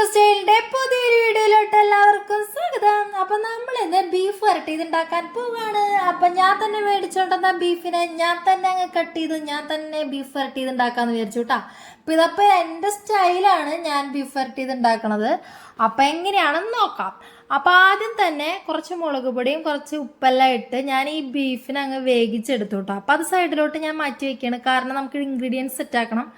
സ്റ്റൈലിന്റെ പുതിയൊരു വീഡിയോയിലോട്ട് എല്ലാവർക്കും സ്വാഗതം. അപ്പൊ നമ്മൾ ഇന്ന് ബീഫ് വരട്ടി ഇത് ഉണ്ടാക്കാൻ പോവാണ്. അപ്പൊ ഞാൻ തന്നെ മേടിച്ചോണ്ടെന്ന ബീഫിനെ ഞാൻ തന്നെ അങ്ങ് കട്ട് ചെയ്ത്. ഞാൻ തന്നെ ബീഫ് വരട്ടി ഇത് ഉണ്ടാക്കാന്ന് വിചാരിച്ചു കേട്ടാ അപ്പൊ ഇതപ്പോ എന്റെ സ്റ്റൈലാണ് ഞാൻ ബീഫ് വരട്ടി ഇത് ഉണ്ടാക്കണത് അപ്പൊ എങ്ങനെയാണെന്ന് നോക്കാം. അപ്പൊ ആദ്യം തന്നെ കുറച്ച് മുളക് പൊടിയും കുറച്ച് ഉപ്പെല്ലാം ഇട്ട് ഞാൻ ഈ ബീഫിനെ അങ്ങ് വേവിച്ചെടുത്തു കേട്ടോ അപ്പൊ അത് സൈഡിലോട്ട് ഞാൻ മാറ്റി വെക്കുകയാണ് കാരണം നമുക്ക് ഇൻഗ്രീഡിയൻസ് സെറ്റ് ആക്കണം.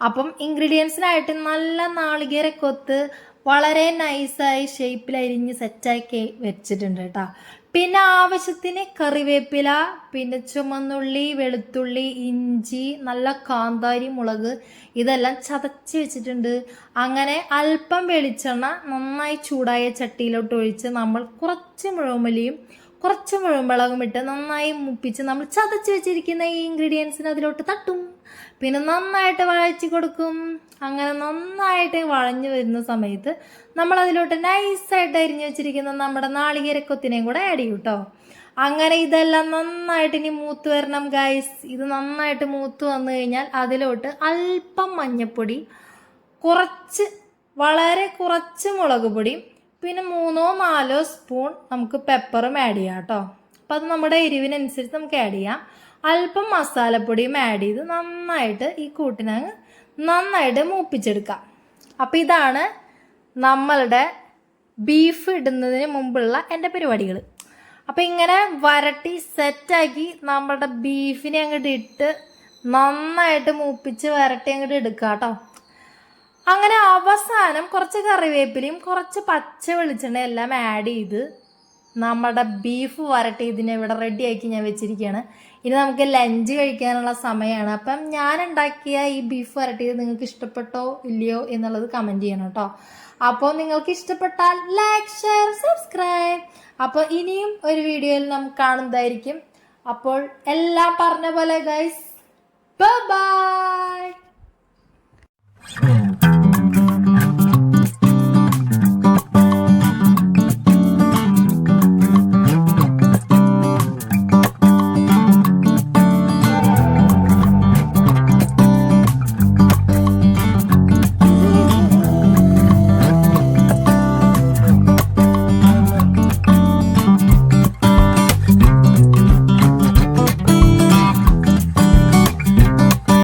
അപ്പം ഇൻഗ്രീഡിയൻസിനായിട്ട് നല്ല നാളികേര കൊത്ത് വളരെ നൈസായി ഷേപ്പിൽ അരിഞ്ഞ് സെറ്റാക്കി വെച്ചിട്ടുണ്ട് കേട്ടോ പിന്നെ ആവശ്യത്തിന് കറിവേപ്പില പിന്നെ ചുമന്നുള്ളി വെളുത്തുള്ളി ഇഞ്ചി നല്ല കാന്താരി മുളക് ഇതെല്ലാം ചതച്ച് വെച്ചിട്ടുണ്ട്. അങ്ങനെ അല്പം വെളിച്ചെണ്ണ നന്നായി ചൂടായ ചട്ടിയിലോട്ട് ഒഴിച്ച് നമ്മൾ കുറച്ച് മുഴുവലിയും കുറച്ച് മുഴുവളകും ഇട്ട് നന്നായി മുപ്പിച്ച് നമ്മൾ ചതച്ച് വെച്ചിരിക്കുന്ന ഈ ഇൻഗ്രീഡിയൻസിന് അതിലോട്ട് തട്ടും. പിന്നെ നന്നായിട്ട് വഴച്ച് കൊടുക്കും. അങ്ങനെ നന്നായിട്ട് വഴഞ്ഞു വരുന്ന സമയത്ത് നമ്മൾ അതിലോട്ട് നൈസായിട്ട് അരിഞ്ഞു വെച്ചിരിക്കുന്ന നമ്മുടെ നാളികേരക്കൊത്തിനെയും കൂടെ ആഡ് ചെയ്യും കേട്ടോ അങ്ങനെ ഇതെല്ലാം നന്നായിട്ട് ഇനി മൂത്ത് വരണം ഗൈസ് ഇത് നന്നായിട്ട് മൂത്ത് വന്നു കഴിഞ്ഞാൽ അതിലോട്ട് അല്പം മഞ്ഞപ്പൊടി കുറച്ച് വളരെ കുറച്ച് മുളക് പൊടിയും പിന്നെ മൂന്നോ നാലോ സ്പൂൺ നമുക്ക് പെപ്പറും ആഡ് ചെയ്യാം കേട്ടോ അപ്പം അത് നമ്മുടെ എരിവിനനുസരിച്ച് നമുക്ക് ആഡ് ചെയ്യാം. അല്പം മസാലപ്പൊടിയും ആഡ് ചെയ്ത് നന്നായിട്ട് ഈ കൂട്ടിനങ്ങ് നന്നായിട്ട് മൂപ്പിച്ചെടുക്കാം. അപ്പം ഇതാണ് നമ്മളുടെ ബീഫ് ഇടുന്നതിന് മുമ്പുള്ള എന്റെ പരിപാടികൾ. അപ്പം ഇങ്ങനെ വരട്ടി സെറ്റാക്കി നമ്മളുടെ ബീഫിനെ അങ്ങോട്ട് ഇട്ട് നന്നായിട്ട് മൂപ്പിച്ച് വരട്ടി അങ്ങോട്ട് എടുക്കുക കേട്ടോ അങ്ങനെ അവസാനം കുറച്ച് കറിവേപ്പിലയും കുറച്ച് പച്ച വെളിച്ചെണ്ണ എല്ലാം ആഡ് ചെയ്ത് നമ്മുടെ ബീഫ് വരട്ടി ഇതിനെ ഇവിടെ റെഡിയാക്കി ഞാൻ വെച്ചിരിക്കുകയാണ് ഇനി നമുക്ക് ലഞ്ച് കഴിക്കാനുള്ള സമയമാണ് അപ്പം ഞാൻ ഉണ്ടാക്കിയ ഈ ബീഫ് വരട്ടിയത് നിങ്ങൾക്ക് ഇഷ്ടപ്പെട്ടോ ഇല്ലയോ എന്നുള്ളത് കമന്റ് ചെയ്യണം കേട്ടോ. അപ്പോൾ നിങ്ങൾക്ക് ഇഷ്ടപ്പെട്ടാൽ ലൈക്ക് ഷെയർ സബ്സ്ക്രൈബ് അപ്പോൾ ഇനിയും ഒരു വീഡിയോയിൽ നമുക്ക് കാണുന്നതായിരിക്കും. അപ്പോൾ എല്ലാം പറഞ്ഞ പോലെ ഗൈസ് ബൈ